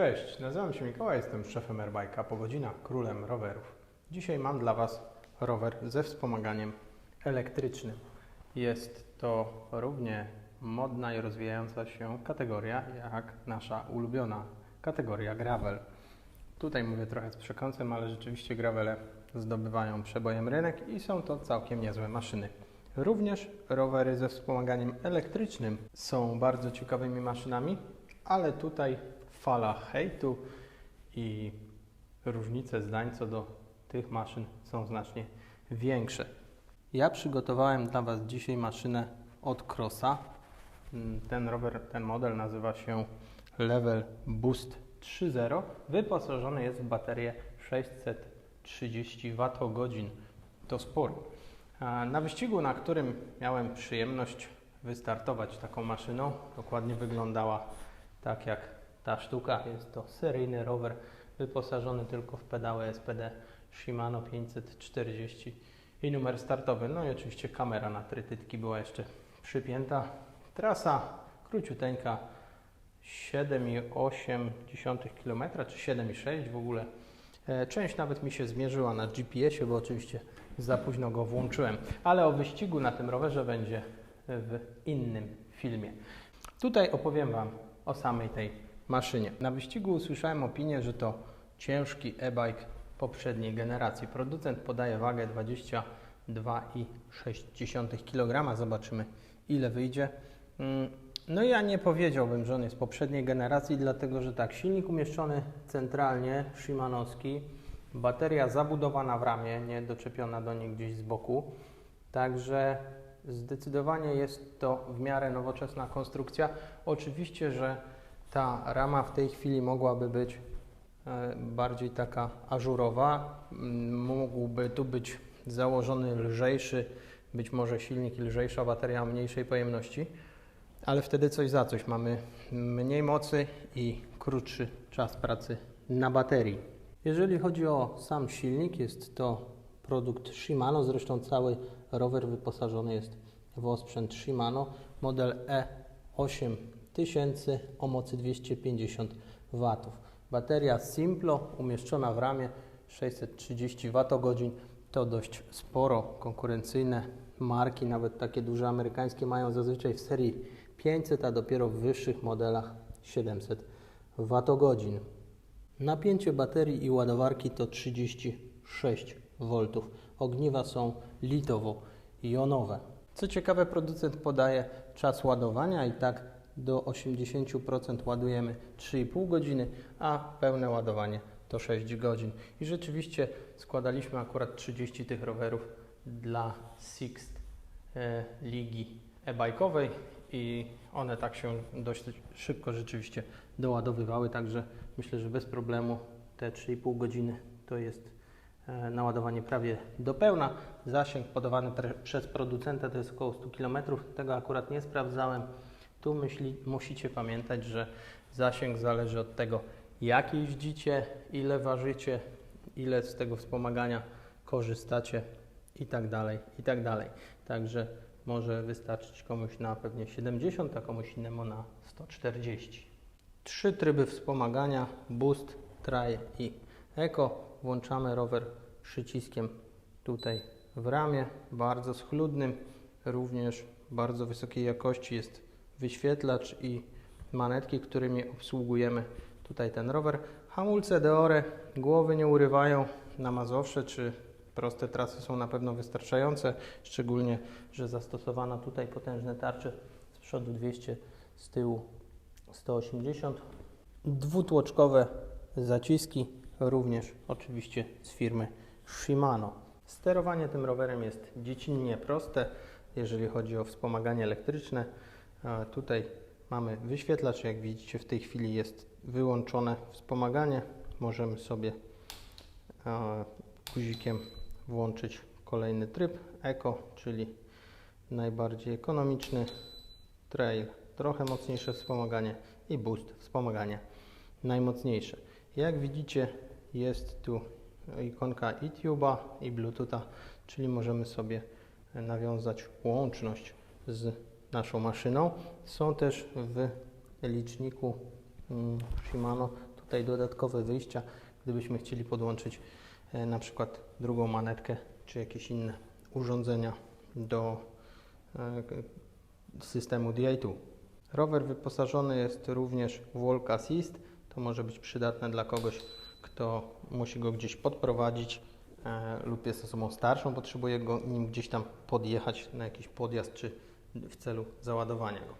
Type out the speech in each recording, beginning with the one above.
Cześć, nazywam się Mikołaj, jestem szefem Airbike'a po godzinach królem rowerów. Dzisiaj mam dla Was rower ze wspomaganiem elektrycznym. Jest to równie modna i rozwijająca się kategoria jak nasza ulubiona kategoria gravel. Tutaj mówię trochę z przekąsem, ale rzeczywiście gravele zdobywają przebojem rynek i są to całkiem niezłe maszyny. Również rowery ze wspomaganiem elektrycznym są bardzo ciekawymi maszynami, ale tutaj fala hejtu i różnice zdań co do tych maszyn są znacznie większe. Ja przygotowałem dla Was dzisiaj maszynę od Crossa. Mm, Ten rower, ten model nazywa się Level Boost 3.0. Wyposażony jest w baterię 630 Wh. To sporo. Na wyścigu, na którym miałem przyjemność wystartować taką maszyną, dokładnie wyglądała tak jak ta sztuka. Jest to seryjny rower wyposażony tylko w pedały SPD Shimano 540 i numer startowy. No i oczywiście kamera na trytytki była jeszcze przypięta. Trasa króciuteńka 7,8 km czy 7,6 w ogóle. E, Część nawet mi się zmierzyła na GPS-ie, bo oczywiście za późno go włączyłem. Ale o wyścigu na tym rowerze będzie w innym filmie. Tutaj opowiem Wam o samej tej maszynie. Na wyścigu usłyszałem opinię, że to ciężki e-bike poprzedniej generacji. Producent podaje wagę 22,6 kg. Zobaczymy ile wyjdzie. Mm, No ja nie powiedziałbym, że on jest poprzedniej generacji, dlatego że tak, silnik umieszczony centralnie, Shimanowski, bateria zabudowana w ramię, nie doczepiona do niej gdzieś z boku. Także zdecydowanie jest to w miarę nowoczesna konstrukcja. Oczywiście, że ta rama w tej chwili mogłaby być e, bardziej taka ażurowa. Mógłby tu być założony lżejszy, być może silnik i lżejsza bateria mniejszej pojemności, ale wtedy coś za coś. Mamy mniej mocy i krótszy czas pracy na baterii. Jeżeli chodzi o sam silnik, jest to produkt Shimano, zresztą cały rower wyposażony jest w osprzęt Shimano, model E8000 o mocy 250 W. Bateria Simplo umieszczona w ramie 630 Wh to dość sporo. Konkurencyjne marki, nawet takie duże amerykańskie, mają zazwyczaj w serii 500, a dopiero w wyższych modelach 700 Wh. Napięcie baterii i ładowarki to 36 V. Ogniwa są litowo-jonowe. Co ciekawe, producent podaje czas ładowania i tak do 80% ładujemy 3,5 godziny, a pełne ładowanie to 6 godzin. I rzeczywiście składaliśmy akurat 30 tych rowerów dla Sixt e, Ligi e-bike'owej i one tak się dość szybko rzeczywiście doładowywały, także myślę, że bez problemu te 3,5 godziny to jest e, naładowanie prawie do pełna. Zasięg podawany pre- przez producenta to jest około 100 km. Tego akurat nie sprawdzałem. Tu myśli, musicie pamiętać, że zasięg zależy od tego, jak jeździcie, ile ważycie, ile z tego wspomagania korzystacie i tak dalej, i tak dalej. Także może wystarczyć komuś na pewnie 70, a komuś innemu na 140. Trzy tryby wspomagania: Boost, Try i Eco. Włączamy rower przyciskiem tutaj w ramię, bardzo schludnym, również bardzo wysokiej jakości jest wyświetlacz i manetki, którymi obsługujemy tutaj ten rower. Hamulce Deore, głowy nie urywają na Mazowsze czy proste trasy są na pewno wystarczające, szczególnie, że zastosowano tutaj potężne tarcze z przodu 200, z tyłu 180. Dwutłoczkowe zaciski, również oczywiście z firmy Shimano. Sterowanie tym rowerem jest dziecinnie proste, jeżeli chodzi o wspomaganie elektryczne. Tutaj mamy wyświetlacz, jak widzicie w tej chwili jest wyłączone wspomaganie. Możemy sobie guzikiem włączyć kolejny tryb Eco, czyli najbardziej ekonomiczny, Trail trochę mocniejsze wspomaganie i Boost wspomaganie najmocniejsze. Jak widzicie jest tu ikonka YouTube'a i Bluetootha, czyli możemy sobie nawiązać łączność z naszą maszyną. Są też w liczniku mm, Shimano tutaj dodatkowe wyjścia, gdybyśmy chcieli podłączyć e, na przykład drugą manetkę czy jakieś inne urządzenia do e, systemu DI2. Rower wyposażony jest również w Walk Assist. To może być przydatne dla kogoś, kto musi go gdzieś podprowadzić e, lub jest osobą starszą, potrzebuje go nim gdzieś tam podjechać na jakiś podjazd czy w celu załadowania go.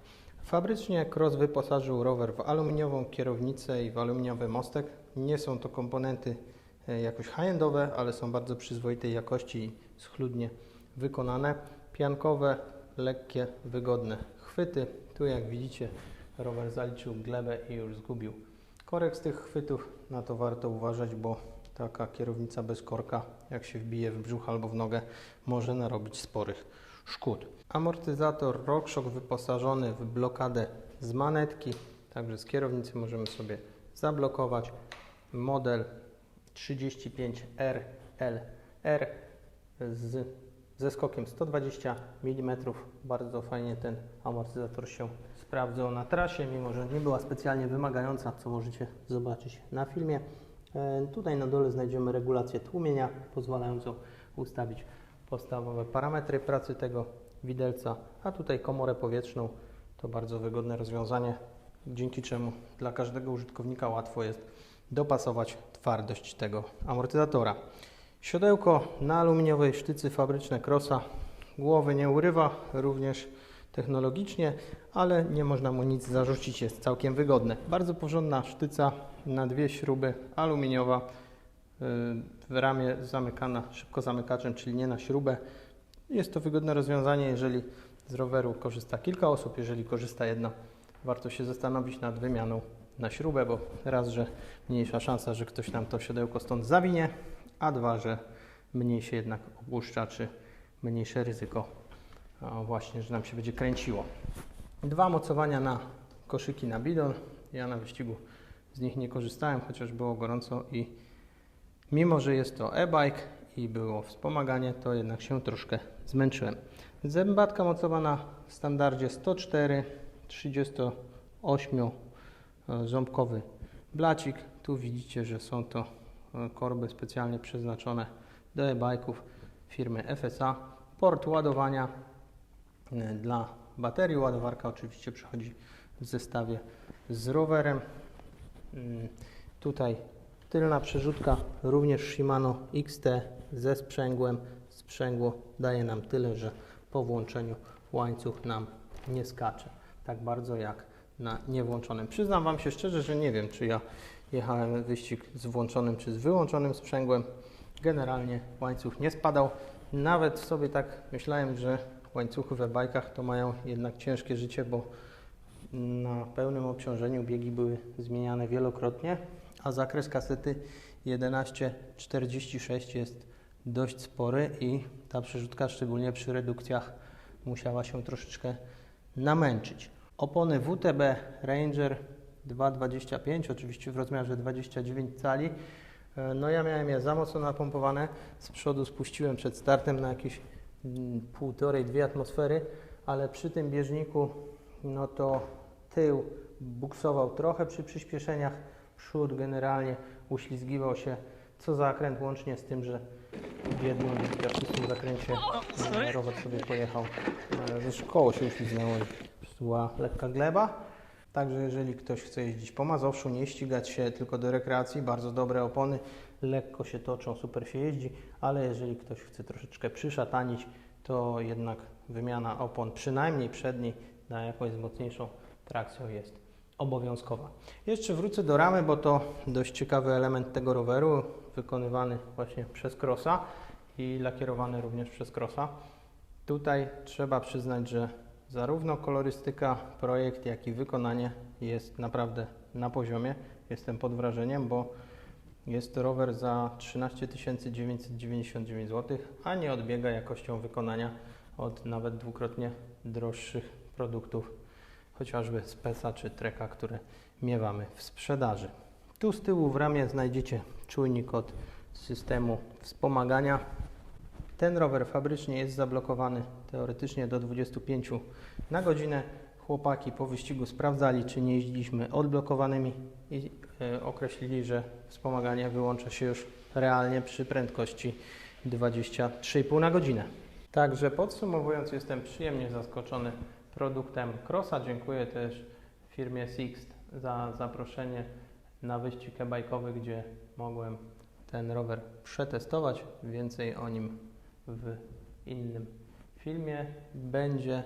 Fabrycznie Cross wyposażył rower w aluminiową kierownicę i w aluminiowy mostek. Nie są to komponenty e, jakoś high-endowe, ale są bardzo przyzwoitej jakości i schludnie wykonane. Piankowe, lekkie, wygodne chwyty. Tu jak widzicie rower zaliczył glebę i już zgubił korek z tych chwytów. Na to warto uważać, bo taka kierownica bez korka, jak się wbije w brzuch albo w nogę, może narobić sporych szkód. Amortyzator RockShox wyposażony w blokadę z manetki, także z kierownicy możemy sobie zablokować. Model 35RLR z, ze skokiem 120 mm. Bardzo fajnie ten amortyzator się sprawdzał na trasie, mimo że nie była specjalnie wymagająca, co możecie zobaczyć na filmie. E, Tutaj na dole znajdziemy regulację tłumienia, pozwalającą ustawić podstawowe parametry pracy tego widelca, a tutaj komorę powietrzną to bardzo wygodne rozwiązanie, dzięki czemu dla każdego użytkownika łatwo jest dopasować twardość tego amortyzatora. Siodełko na aluminiowej sztycy fabryczne Crossa głowy nie urywa, również technologicznie, ale nie można mu nic zarzucić, jest całkiem wygodne. Bardzo porządna sztyca na dwie śruby aluminiowa, yy, w ramię zamykana szybko zamykaczem, czyli nie na śrubę. Jest to wygodne rozwiązanie, jeżeli z roweru korzysta kilka osób, jeżeli korzysta jedna, warto się zastanowić nad wymianą na śrubę, bo raz, że mniejsza szansa, że ktoś nam to siodełko stąd zawinie, a dwa, że mniej się jednak opuszcza, czy mniejsze ryzyko właśnie, że nam się będzie kręciło. Dwa mocowania na koszyki na bidon. Ja na wyścigu z nich nie korzystałem, chociaż było gorąco i mimo, że jest to e-bike i było wspomaganie, to jednak się troszkę zmęczyłem. Zębatka mocowa w standardzie 104, 38 e, ząbkowy blacik. Tu widzicie, że są to e, korby specjalnie przeznaczone do e-bike'ów firmy FSA. Port ładowania e, dla baterii. Ładowarka oczywiście przychodzi w zestawie z rowerem. Mm, Tutaj tylna przerzutka, również Shimano XT ze sprzęgłem. Sprzęgło daje nam tyle, że po włączeniu łańcuch nam nie skacze tak bardzo jak na niewłączonym. Przyznam Wam się szczerze, że nie wiem, czy ja jechałem wyścig z włączonym czy z wyłączonym sprzęgłem. Generalnie łańcuch nie spadał. Nawet sobie tak myślałem, że łańcuchy we bajkach to mają jednak ciężkie życie, bo na pełnym obciążeniu biegi były zmieniane wielokrotnie, a zakres kasety 1146 jest dość spory i ta przerzutka, szczególnie przy redukcjach, musiała się troszeczkę namęczyć. Opony WTB Ranger 225, oczywiście w rozmiarze 29 cali. No ja miałem je za mocno napompowane. Z przodu spuściłem przed startem na jakieś mm, półtorej, dwie atmosfery, ale przy tym bieżniku no to tył buksował trochę przy przyspieszeniach, przód generalnie uślizgiwał się co zakręt łącznie z tym, że w jednym piaszczystym zakręcie e, rower sobie pojechał, e, że koło się uślizgnęło i była lekka gleba. Także jeżeli ktoś chce jeździć po Mazowszu, nie ścigać się tylko do rekreacji, bardzo dobre opony, lekko się toczą, super się jeździ, ale jeżeli ktoś chce troszeczkę przyszatanić, to jednak wymiana opon, przynajmniej przedniej, na jakąś mocniejszą trakcją jest obowiązkowa. Jeszcze wrócę do ramy, bo to dość ciekawy element tego roweru, wykonywany właśnie przez Crossa i lakierowany również przez Crossa. Tutaj trzeba przyznać, że zarówno kolorystyka, projekt, jak i wykonanie jest naprawdę na poziomie. Jestem pod wrażeniem, bo jest to rower za 13 999 zł, a nie odbiega jakością wykonania od nawet dwukrotnie droższych produktów, chociażby Spesa czy Treka, które miewamy w sprzedaży. Tu z tyłu w ramię znajdziecie czujnik od systemu wspomagania. Ten rower fabrycznie jest zablokowany teoretycznie do 25 na godzinę. chłopaki po wyścigu sprawdzali, czy nie jeździliśmy odblokowanymi i e, określili, że wspomaganie wyłącza się już realnie przy prędkości 23,5 na godzinę. Także podsumowując, jestem przyjemnie zaskoczony produktem Crossa. Dziękuję też firmie Sixt za zaproszenie na wyścig e-bajkowy, gdzie mogłem ten rower przetestować. Więcej o nim w innym filmie będzie.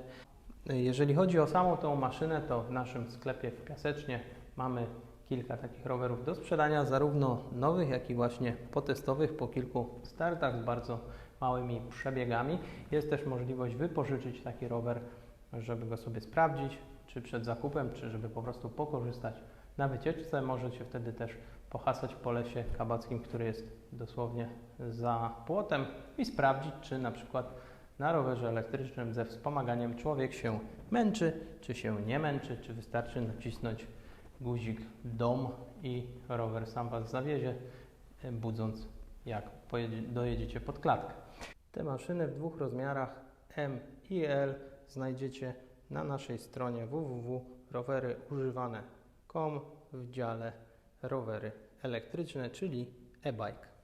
Jeżeli chodzi o samą tą maszynę, to w naszym sklepie w Piasecznie mamy kilka takich rowerów do sprzedania, zarówno nowych, jak i właśnie potestowych po kilku startach z bardzo małymi przebiegami. Jest też możliwość wypożyczyć taki rower, żeby go sobie sprawdzić, czy przed zakupem, czy żeby po prostu pokorzystać na wycieczce. Możecie wtedy też pohasać po lesie kabackim, który jest dosłownie za płotem i sprawdzić, czy na przykład na rowerze elektrycznym ze wspomaganiem człowiek się męczy, czy się nie męczy, czy wystarczy nacisnąć guzik dom i rower sam Was zawiezie, budząc jak dojedziecie pod klatkę. Te maszyny w dwóch rozmiarach M i L znajdziecie na naszej stronie www.roweryużywane.com w dziale rowery elektryczne, czyli e-bike.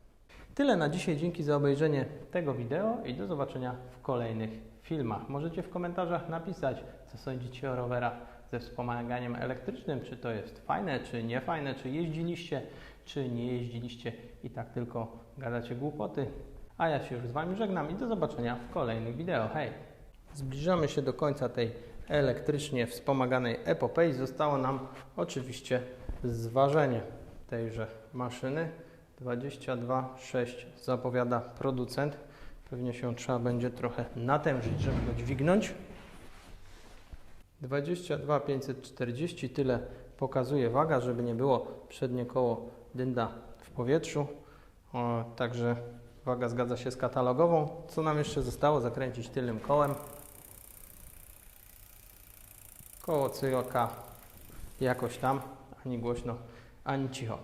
Tyle na dzisiaj, dzięki za obejrzenie tego wideo i do zobaczenia w kolejnych filmach. Możecie w komentarzach napisać, co sądzicie o rowerach ze wspomaganiem elektrycznym, czy to jest fajne, czy nie fajne, czy jeździliście, czy nie jeździliście i tak tylko gadacie głupoty. A ja się już z Wami żegnam i do zobaczenia w kolejnych wideo. Hej! Zbliżamy się do końca tej elektrycznie wspomaganej epopei. Zostało nam oczywiście zważenie tejże maszyny. 22,6 zapowiada producent. Pewnie się trzeba będzie trochę natężyć, żeby go dźwignąć. 22,540 tyle pokazuje waga, żeby nie było przednie koło dynda w powietrzu. O, także waga zgadza się z katalogową. Co nam jeszcze zostało? Zakręcić tylnym kołem. Koło cyjoka jakoś tam, ani głośno, ani cicho.